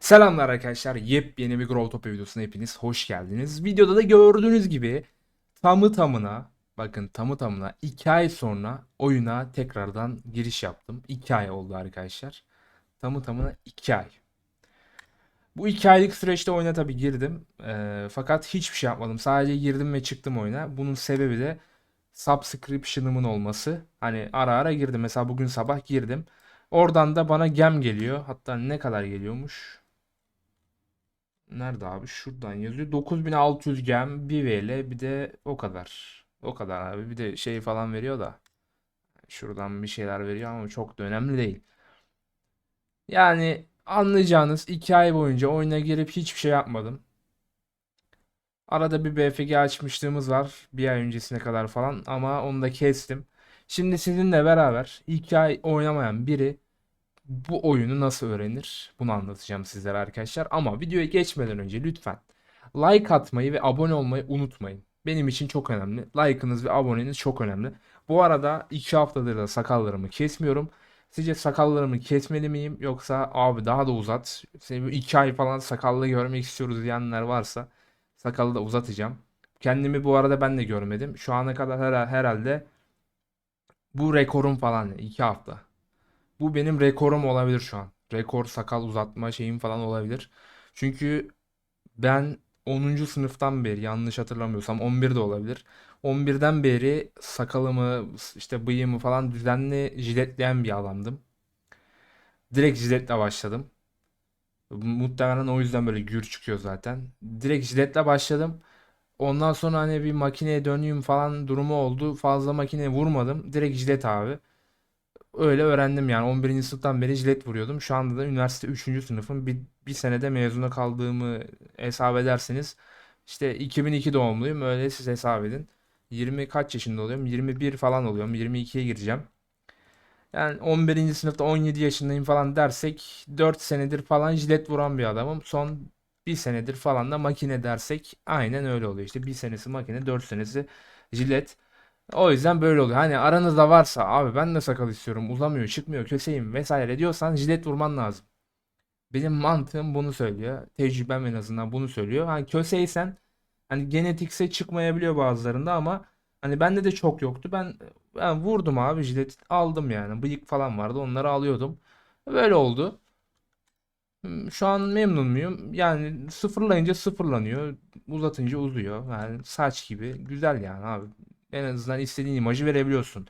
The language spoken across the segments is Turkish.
Selamlar arkadaşlar. Yepyeni bir Growtopia videosuna hepiniz hoş geldiniz. Videoda da gördüğünüz gibi tamı tamına bakın tamı tamına 2 ay sonra oyuna tekrardan giriş yaptım. 2 ay oldu arkadaşlar. Tamı tamına 2 ay. Bu 2 aylık süreçte oyuna tabii girdim. Ee, fakat hiçbir şey yapmadım. Sadece girdim ve çıktım oyuna. Bunun sebebi de subscription'ımın olması. Hani ara ara girdim. Mesela bugün sabah girdim. Oradan da bana gem geliyor. Hatta ne kadar geliyormuş? Nerede abi? Şuradan yazıyor. 9600 gem, 1 VL bir de o kadar. O kadar abi. Bir de şey falan veriyor da. Şuradan bir şeyler veriyor ama çok da önemli değil. Yani anlayacağınız 2 ay boyunca oyuna girip hiçbir şey yapmadım. Arada bir BFG açmışlığımız var. Bir ay öncesine kadar falan ama onu da kestim. Şimdi sizinle beraber 2 ay oynamayan biri bu oyunu nasıl öğrenir? Bunu anlatacağım sizlere arkadaşlar. Ama videoya geçmeden önce lütfen like atmayı ve abone olmayı unutmayın. Benim için çok önemli. Like'ınız ve aboneniz çok önemli. Bu arada 2 haftadır da sakallarımı kesmiyorum. Sizce sakallarımı kesmeli miyim yoksa abi daha da uzat. Seni 2 ay falan sakallı görmek istiyoruz diyenler varsa sakalı da uzatacağım. Kendimi bu arada ben de görmedim. Şu ana kadar her- herhalde bu rekorum falan 2 hafta. Bu benim rekorum olabilir şu an. Rekor sakal uzatma şeyim falan olabilir. Çünkü ben 10. sınıftan beri yanlış hatırlamıyorsam 11 de olabilir. 11'den beri sakalımı işte bıyığımı falan düzenli jiletleyen bir adamdım. Direkt jiletle başladım. Muhtemelen o yüzden böyle gür çıkıyor zaten. Direkt jiletle başladım. Ondan sonra hani bir makineye döneyim falan durumu oldu. Fazla makineye vurmadım. Direkt jilet abi. Öyle öğrendim yani 11. sınıftan beri jilet vuruyordum. Şu anda da üniversite 3. sınıfım. Bir, bir senede mezuna kaldığımı hesap ederseniz işte 2002 doğumluyum. Öyle siz hesap edin. 20 kaç yaşında oluyorum? 21 falan oluyorum. 22'ye gireceğim. Yani 11. sınıfta 17 yaşındayım falan dersek 4 senedir falan jilet vuran bir adamım. Son bir senedir falan da makine dersek aynen öyle oluyor. İşte bir senesi makine 4 senesi jilet. O yüzden böyle oluyor. Hani aranızda varsa abi ben de sakal istiyorum uzamıyor çıkmıyor köseyim vesaire diyorsan jilet vurman lazım. Benim mantığım bunu söylüyor. Tecrübem en azından bunu söylüyor. Hani köseysen hani genetikse çıkmayabiliyor bazılarında ama hani bende de çok yoktu. Ben, ben vurdum abi jilet aldım yani. Bıyık falan vardı onları alıyordum. Böyle oldu. Hmm, Şu an memnun muyum? Yani sıfırlayınca sıfırlanıyor. Uzatınca uzuyor. Yani saç gibi. Güzel yani abi. En azından istediğin imajı verebiliyorsun.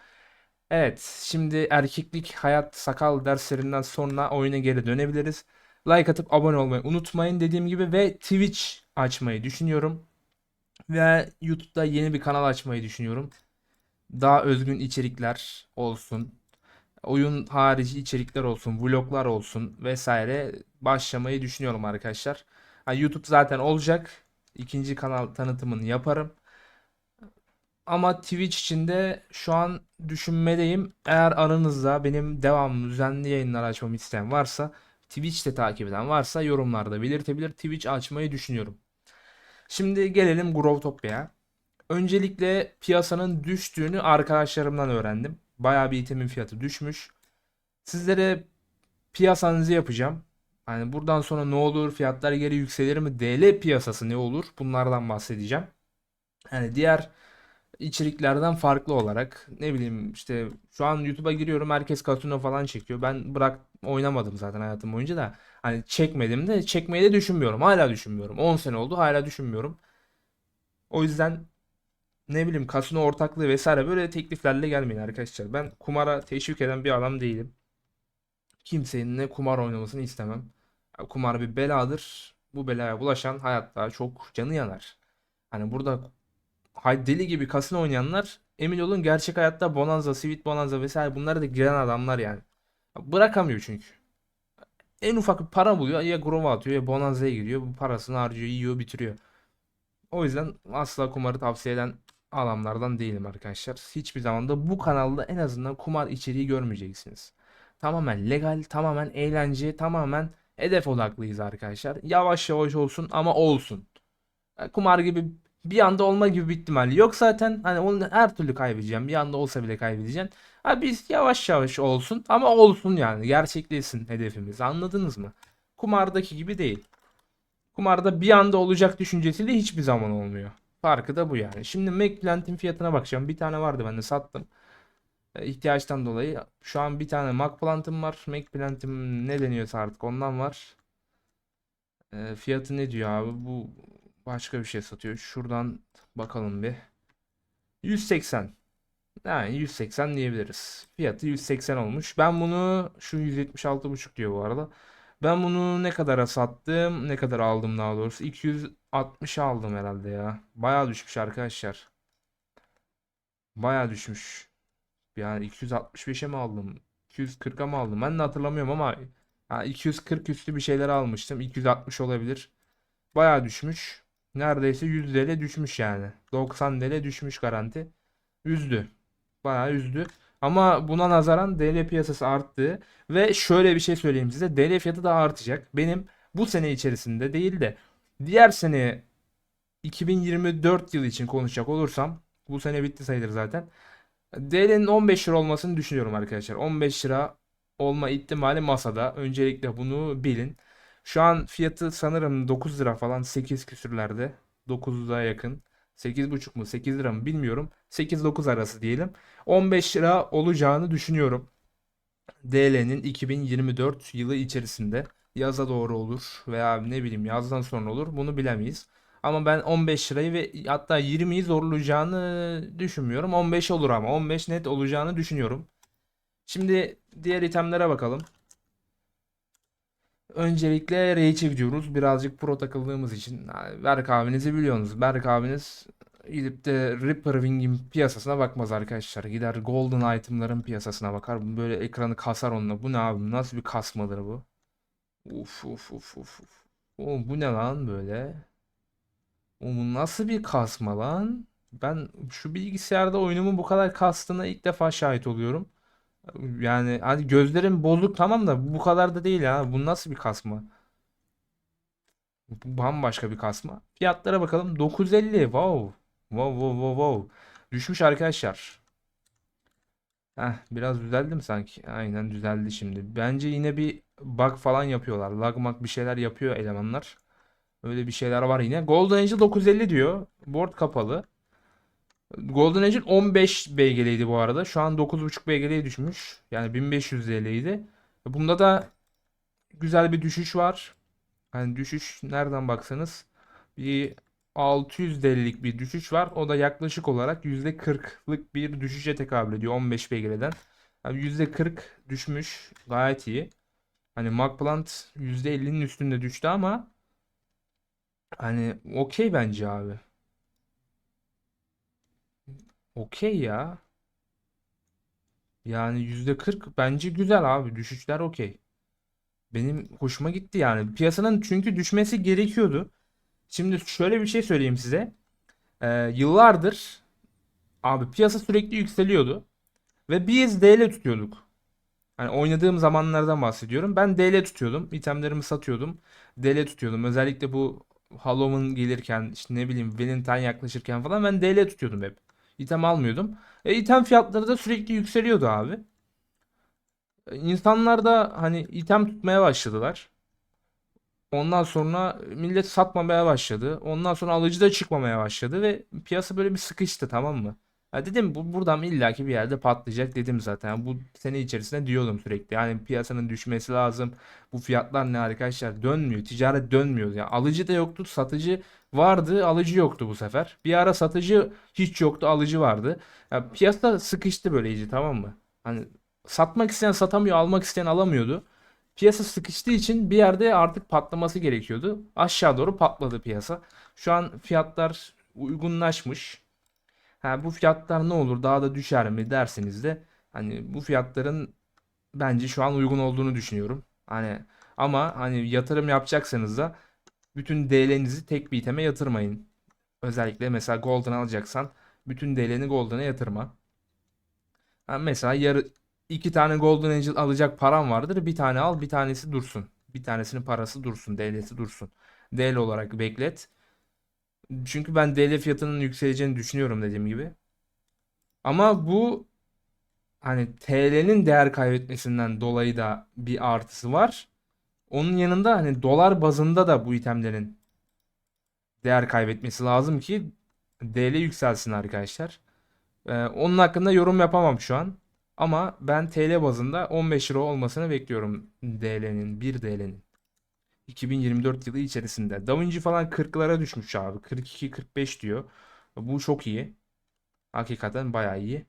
Evet, şimdi erkeklik, hayat, sakal derslerinden sonra oyuna geri dönebiliriz. Like atıp abone olmayı unutmayın dediğim gibi ve Twitch açmayı düşünüyorum. Ve YouTube'da yeni bir kanal açmayı düşünüyorum. Daha özgün içerikler olsun. Oyun harici içerikler olsun, vloglar olsun vesaire başlamayı düşünüyorum arkadaşlar. Ha, YouTube zaten olacak. İkinci kanal tanıtımını yaparım. Ama Twitch için de şu an düşünmedeyim. Eğer aranızda benim devamlı düzenli yayınlar açmamı isteyen varsa, Twitch'te takip eden varsa yorumlarda belirtebilir. Twitch açmayı düşünüyorum. Şimdi gelelim Growtopia'ya. Öncelikle piyasanın düştüğünü arkadaşlarımdan öğrendim. Bayağı bir itemin fiyatı düşmüş. Sizlere piyasanızı yapacağım. Hani buradan sonra ne olur, fiyatlar geri yükselir mi, DL piyasası ne olur? Bunlardan bahsedeceğim. Yani diğer içeriklerden farklı olarak ne bileyim işte şu an YouTube'a giriyorum herkes Casino falan çekiyor. Ben bırak oynamadım zaten hayatım boyunca da hani çekmedim de çekmeyi de düşünmüyorum. Hala düşünmüyorum. 10 sene oldu hala düşünmüyorum. O yüzden ne bileyim kasino ortaklığı vesaire böyle tekliflerle gelmeyin arkadaşlar. Ben kumara teşvik eden bir adam değilim. Kimsenin ne kumar oynamasını istemem. Kumar bir beladır. Bu belaya bulaşan hayatta çok canı yanar. Hani burada deli gibi kasino oynayanlar emin olun gerçek hayatta Bonanza, Sweet Bonanza vesaire bunlara da giren adamlar yani. Bırakamıyor çünkü. En ufak bir para buluyor ya Grova atıyor ya Bonanza'ya giriyor. Bu parasını harcıyor, yiyor, bitiriyor. O yüzden asla kumarı tavsiye eden adamlardan değilim arkadaşlar. Hiçbir zaman da bu kanalda en azından kumar içeriği görmeyeceksiniz. Tamamen legal, tamamen eğlence, tamamen hedef odaklıyız arkadaşlar. Yavaş yavaş olsun ama olsun. Kumar gibi Bir anda olma gibi bir ihtimali yok zaten. Hani onu her türlü kaybedeceğim. Bir anda olsa bile kaybedeceksin. Ha biz yavaş yavaş olsun ama olsun yani. Gerçekleşsin hedefimiz. Anladınız mı? Kumardaki gibi değil. Kumarda bir anda olacak düşüncesiyle hiçbir zaman olmuyor. Farkı da bu yani. Şimdi McPlant'in fiyatına bakacağım. Bir tane vardı ben de sattım. E, ihtiyaçtan dolayı. Şu an bir tane McPlant'ım var. McPlant'im ne deniyorsa artık ondan var. E, fiyatı ne diyor abi? Bu başka bir şey satıyor. Şuradan bakalım bir. 180. Yani 180 diyebiliriz. Fiyatı 180 olmuş. Ben bunu şu 176,5 diyor bu arada. Ben bunu ne kadara sattım? Ne kadar aldım daha doğrusu? 260 aldım herhalde ya. Bayağı düşmüş arkadaşlar. Bayağı düşmüş. Yani 265'e mi aldım? 240'a mı aldım? Ben de hatırlamıyorum ama ha, 240 üstü bir şeyler almıştım. 260 olabilir. Bayağı düşmüş. Neredeyse 100 TL düşmüş yani. 90 TL düşmüş garanti. Üzdü. Bayağı üzdü. Ama buna nazaran DL piyasası arttı. Ve şöyle bir şey söyleyeyim size. DL fiyatı da artacak. Benim bu sene içerisinde değil de diğer sene 2024 yılı için konuşacak olursam bu sene bitti sayılır zaten. DL'nin 15 lira olmasını düşünüyorum arkadaşlar. 15 lira olma ihtimali masada. Öncelikle bunu bilin. Şu an fiyatı sanırım 9 lira falan 8 küsürlerde. 9'a yakın. 8,5 mu 8 lira mı bilmiyorum. 8-9 arası diyelim. 15 lira olacağını düşünüyorum. DL'nin 2024 yılı içerisinde yaza doğru olur veya ne bileyim yazdan sonra olur bunu bilemeyiz. Ama ben 15 lirayı ve hatta 20'yi zorlayacağını düşünmüyorum. 15 olur ama 15 net olacağını düşünüyorum. Şimdi diğer itemlere bakalım. Öncelikle Rage'e gidiyoruz. Birazcık pro takıldığımız için. Yani Berk abinizi biliyorsunuz. Berk abiniz gidip de Reaper Wing'in piyasasına bakmaz arkadaşlar. Gider Golden itemların piyasasına bakar. Böyle ekranı kasar onunla. Bu ne abi? Nasıl bir kasmadır bu? Uf uf uf uf. Oğlum bu ne lan böyle? Oğlum nasıl bir kasma lan? Ben şu bilgisayarda oyunumun bu kadar kastığına ilk defa şahit oluyorum. Yani hani gözlerim bozuk tamam da bu kadar da değil ya. Bu nasıl bir kasma? Bu bambaşka bir kasma. Fiyatlara bakalım. 950. Wow. Wow wow wow wow. Düşmüş arkadaşlar. Heh, biraz düzeldi mi sanki? Aynen düzeldi şimdi. Bence yine bir bug falan yapıyorlar. Lagmak bir şeyler yapıyor elemanlar. Öyle bir şeyler var yine. Golden Angel 950 diyor. Board kapalı. Golden Angel 15 BG'liydi bu arada. Şu an 9.5 BG'liye düşmüş. Yani 1500 TL'ydi. Bunda da güzel bir düşüş var. Hani düşüş nereden baksanız bir 600 TL'lik bir düşüş var. O da yaklaşık olarak %40'lık bir düşüşe tekabül ediyor 15 BG'den. Yani %40 düşmüş. Gayet iyi. Hani Magplant %50'nin üstünde düştü ama hani okey bence abi. Okey ya. Yani %40 bence güzel abi. Düşüşler okey. Benim hoşuma gitti yani. Piyasanın çünkü düşmesi gerekiyordu. Şimdi şöyle bir şey söyleyeyim size. Ee, yıllardır abi piyasa sürekli yükseliyordu. Ve biz DL tutuyorduk. Hani oynadığım zamanlardan bahsediyorum. Ben DL tutuyordum. İtemlerimi satıyordum. DL tutuyordum. Özellikle bu Halloween gelirken işte ne bileyim Valentine yaklaşırken falan ben DL tutuyordum hep. İtem almıyordum. E, item fiyatları da sürekli yükseliyordu abi. E, İnsanlar da hani item tutmaya başladılar. Ondan sonra millet satmamaya başladı. Ondan sonra alıcı da çıkmamaya başladı ve piyasa böyle bir sıkıştı tamam mı? Ya dedim bu buradan illaki bir yerde patlayacak dedim zaten. Bu sene içerisinde diyordum sürekli. Yani piyasanın düşmesi lazım. Bu fiyatlar ne arkadaşlar? Dönmüyor. Ticaret dönmüyor. Yani alıcı da yoktu, satıcı vardı, alıcı yoktu bu sefer. Bir ara satıcı hiç yoktu, alıcı vardı. Ya piyasa sıkıştı böyle iyice tamam mı? Hani satmak isteyen satamıyor, almak isteyen alamıyordu. Piyasa sıkıştığı için bir yerde artık patlaması gerekiyordu. Aşağı doğru patladı piyasa. Şu an fiyatlar uygunlaşmış. Ha, bu fiyatlar ne olur daha da düşer mi derseniz de hani bu fiyatların bence şu an uygun olduğunu düşünüyorum. Hani ama hani yatırım yapacaksanız da bütün DL'nizi tek bir iteme yatırmayın. Özellikle mesela Golden alacaksan bütün DL'ni Golden'a yatırma. Ha, mesela yarı iki tane Golden Angel alacak param vardır. Bir tane al, bir tanesi dursun. Bir tanesinin parası dursun, DL'si dursun. DL olarak beklet. Çünkü ben DL fiyatının yükseleceğini düşünüyorum dediğim gibi. Ama bu hani TL'nin değer kaybetmesinden dolayı da bir artısı var. Onun yanında hani dolar bazında da bu itemlerin değer kaybetmesi lazım ki DL yükselsin arkadaşlar. Ee, onun hakkında yorum yapamam şu an. Ama ben TL bazında 15 lira olmasını bekliyorum DL'nin, 1 DL'nin. 2024 yılı içerisinde. DaVinci falan 40'lara düşmüş abi. 42-45 diyor. Bu çok iyi. Hakikaten bayağı iyi.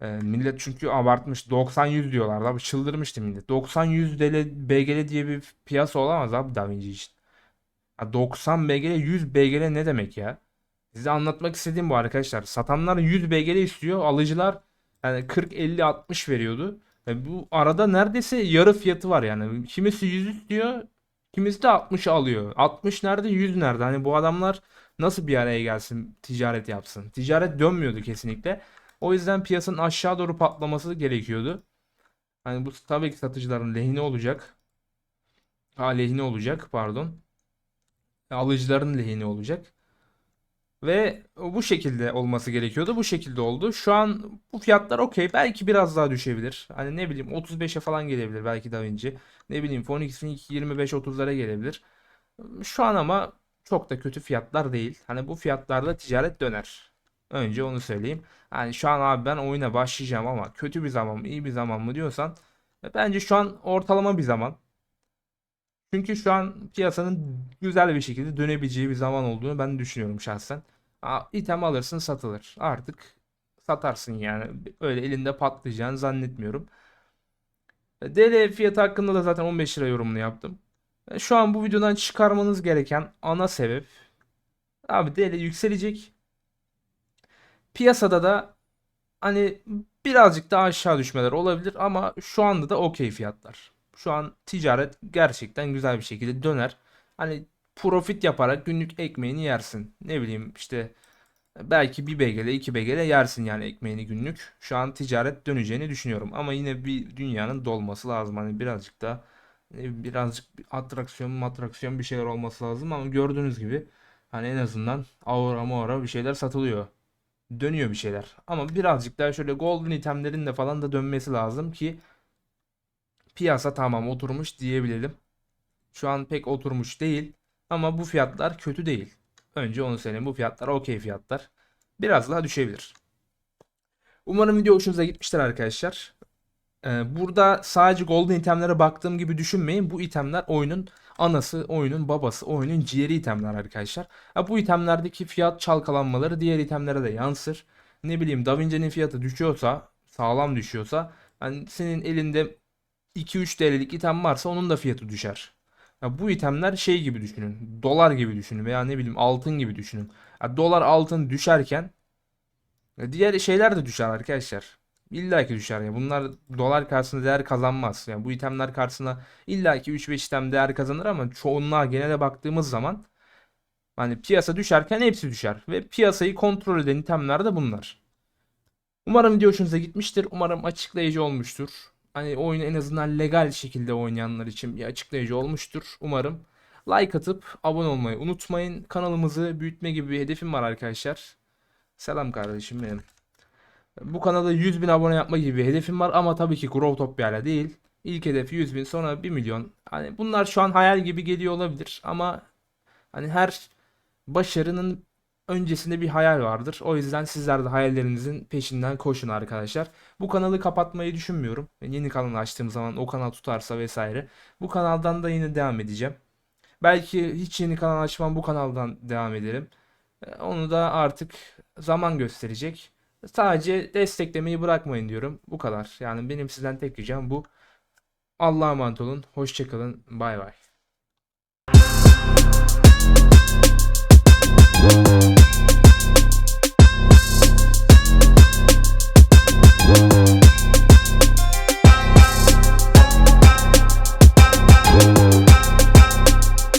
Ee, millet çünkü abartmış. 90-100 diyorlar. Abi çıldırmıştı millet. 90-100 DL, BGL diye bir piyasa olamaz abi DaVinci için. Ya 90 BGL 100 BGL ne demek ya? Size anlatmak istediğim bu arkadaşlar. Satanlar 100 BGL istiyor. Alıcılar yani 40 50 60 veriyordu. E bu arada neredeyse yarı fiyatı var yani. Kimisi 100 istiyor, kimisi de 60 alıyor. 60 nerede, 100 nerede? Hani bu adamlar nasıl bir araya gelsin, ticaret yapsın? Ticaret dönmüyordu kesinlikle. O yüzden piyasanın aşağı doğru patlaması gerekiyordu. Hani bu tabii ki satıcıların lehine olacak. Ha lehine olacak, pardon. Alıcıların lehine olacak. Ve bu şekilde olması gerekiyordu. Bu şekilde oldu. Şu an bu fiyatlar okey. Belki biraz daha düşebilir. Hani ne bileyim 35'e falan gelebilir belki DaVinci. Ne bileyim Phoenix Link 25-30'lara gelebilir. Şu an ama çok da kötü fiyatlar değil. Hani bu fiyatlarda ticaret döner. Önce onu söyleyeyim. Hani şu an abi ben oyuna başlayacağım ama kötü bir zaman mı iyi bir zaman mı diyorsan bence şu an ortalama bir zaman. Çünkü şu an piyasanın güzel bir şekilde dönebileceği bir zaman olduğunu ben düşünüyorum şahsen. İtem alırsın satılır. Artık satarsın yani. Öyle elinde patlayacağını zannetmiyorum. DL fiyatı hakkında da zaten 15 lira yorumunu yaptım. E, Şu an bu videodan çıkarmanız gereken ana sebep abi DL yükselecek. Piyasada da hani birazcık daha aşağı düşmeler olabilir ama şu anda da okey fiyatlar. Şu an ticaret gerçekten güzel bir şekilde döner. Hani profit yaparak günlük ekmeğini yersin. Ne bileyim işte belki bir BGL, iki BGL yersin yani ekmeğini günlük. Şu an ticaret döneceğini düşünüyorum. Ama yine bir dünyanın dolması lazım. Hani birazcık da e, birazcık bir atraksiyon matraksiyon bir şeyler olması lazım ama gördüğünüz gibi hani en azından aura maura bir şeyler satılıyor. Dönüyor bir şeyler. Ama birazcık daha şöyle golden itemlerin de falan da dönmesi lazım ki piyasa tamam oturmuş diyebilelim. Şu an pek oturmuş değil ama bu fiyatlar kötü değil. Önce onu söyleyeyim. Bu fiyatlar okey fiyatlar. Biraz daha düşebilir. Umarım video hoşunuza gitmiştir arkadaşlar. Ee, burada sadece golden itemlere baktığım gibi düşünmeyin. Bu itemler oyunun anası, oyunun babası, oyunun ciğeri itemler arkadaşlar. Ha, bu itemlerdeki fiyat çalkalanmaları diğer itemlere de yansır. Ne bileyim Da Vinci'nin fiyatı düşüyorsa, sağlam düşüyorsa hani senin elinde 2-3 TL'lik item varsa onun da fiyatı düşer. Ya bu itemler şey gibi düşünün. Dolar gibi düşünün veya ne bileyim altın gibi düşünün. Ya dolar altın düşerken diğer şeyler de düşer arkadaşlar. İlla ki düşer ya. Bunlar dolar karşısında değer kazanmaz. Yani bu itemler karşısında illa ki 3-5 item değer kazanır ama çoğunluğa genele baktığımız zaman hani piyasa düşerken hepsi düşer. Ve piyasayı kontrol eden itemler de bunlar. Umarım video hoşunuza gitmiştir. Umarım açıklayıcı olmuştur. Hani oyunu en azından legal şekilde oynayanlar için bir açıklayıcı olmuştur. Umarım. Like atıp abone olmayı unutmayın. Kanalımızı büyütme gibi bir hedefim var arkadaşlar. Selam kardeşim benim. Bu kanala 100 bin abone yapma gibi bir hedefim var ama tabii ki Growtopia'yla değil. İlk hedef 100 bin sonra 1 milyon. Hani bunlar şu an hayal gibi geliyor olabilir ama hani her başarının öncesinde bir hayal vardır. O yüzden sizler de hayallerinizin peşinden koşun arkadaşlar. Bu kanalı kapatmayı düşünmüyorum. Yeni kanal açtığım zaman o kanal tutarsa vesaire. Bu kanaldan da yine devam edeceğim. Belki hiç yeni kanal açmam bu kanaldan devam ederim. E, Onu da artık zaman gösterecek. Sadece desteklemeyi bırakmayın diyorum. Bu kadar. Yani benim sizden tek ricam bu. Allah'a emanet olun. Hoşçakalın. Bay bay. Thank you.